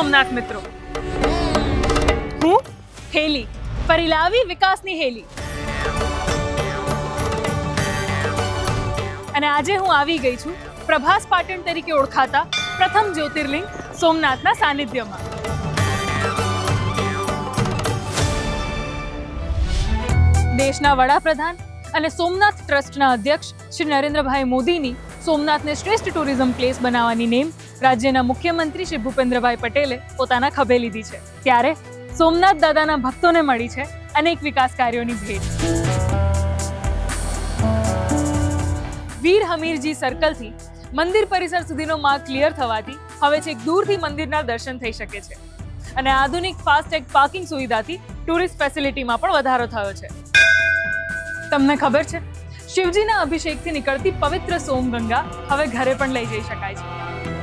સોમનાથ મિત્રો. હું હેલી પરિલાવી વિકાસની હેલી. અને આજે હું આવી ગઈ છું પ્રભાસ પાટણ તરીકે ઓળખાતા પ્રથમ જ્યોતિર્લિંગ સોમનાથના સાનિધ્યમાં. દેશના વડાપ્રધાન અને સોમનાથ ટ્રસ્ટના અધ્યક્ષ શ્રી નરેન્દ્રભાઈ મોદીની સોમનાથને શ્રેષ્ઠ ટુરિઝમ પ્લેસ બનાવવાની નેમ રાજ્યના મુખ્યમંત્રી શ્રી ભૂપેન્દ્રભાઈ પટેલે પોતાના ખભે લીધી છે. ત્યારે સોમનાથ દાદાના ભક્તોને મળી છે અનેક વિકાસ કાર્યોની ભેટ. વીર હમીરજી સર્કલથી મંદિર પરિસર સુધીનો માર્ગ ક્લિયર થવાથી હવે છેક દૂરથી મંદિરના દર્શન થઈ શકે છે. અને આધુનિક ફાસ્ટેગ પાર્કિંગ સુવિધાથી ટુરિસ્ટ ફેસિલિટીમાં પણ વધારો થયો છે. તમને ખબર છે, શિવજીના અભિષેકથી નીકળતી પવિત્ર સોમગંગા હવે ઘરે પણ લઈ જઈ શકાય છે.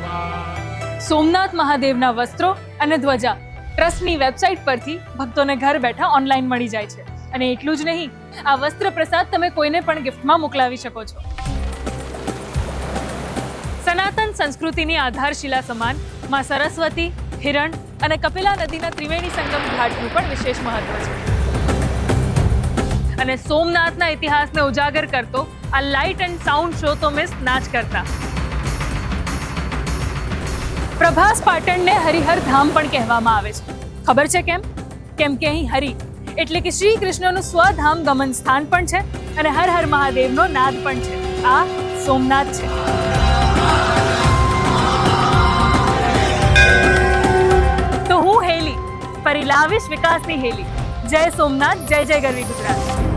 સોમનાથ મહાદેવના વસ્ત્રો અને ધ્વજા. ટ્રસ્ટની વેબસાઇટ પરથી ભક્તોને ઘર બેઠા ઓનલાઈન મળી જાય છે. અને એટલું જ નહીં, આ વસ્ત્ર પ્રસાદ તમે કોઈને પણ ગિફ્ટમાં મોકલાવી શકો છો. સનાતન સંસ્કૃતિની આધારશિલા સમાન, માં સરસ્વતી, હિરણ અને કપિલા નદીના ત્રિવેણી સંગમ ઘાટનું પણ વિશેષ મહત્વ છે. અને સોમનાથના ઇતિહાસને ઉજાગર કરતો આ લાઇટ એન્ડ સાઉન્ડ શો તો મિસ ના જ કરતા. પ્રભાસ પાટણને હરિહર ધામ પણ કહેવામાં આવે છે. ખબર છે કેમ? કેમ કે અહીં હરિ એટલે કે શ્રી કૃષ્ણનું સ્વધામ ગમન સ્થાન પણ છે અને હર હર મહાદેવનો નાદ પણ છે. આ સોમનાથ છે. તો હું હેલી, ફરી લાવીશ વિકાસની હેલી. જય સોમનાથ, જય જય ગરવી ગુજરાત.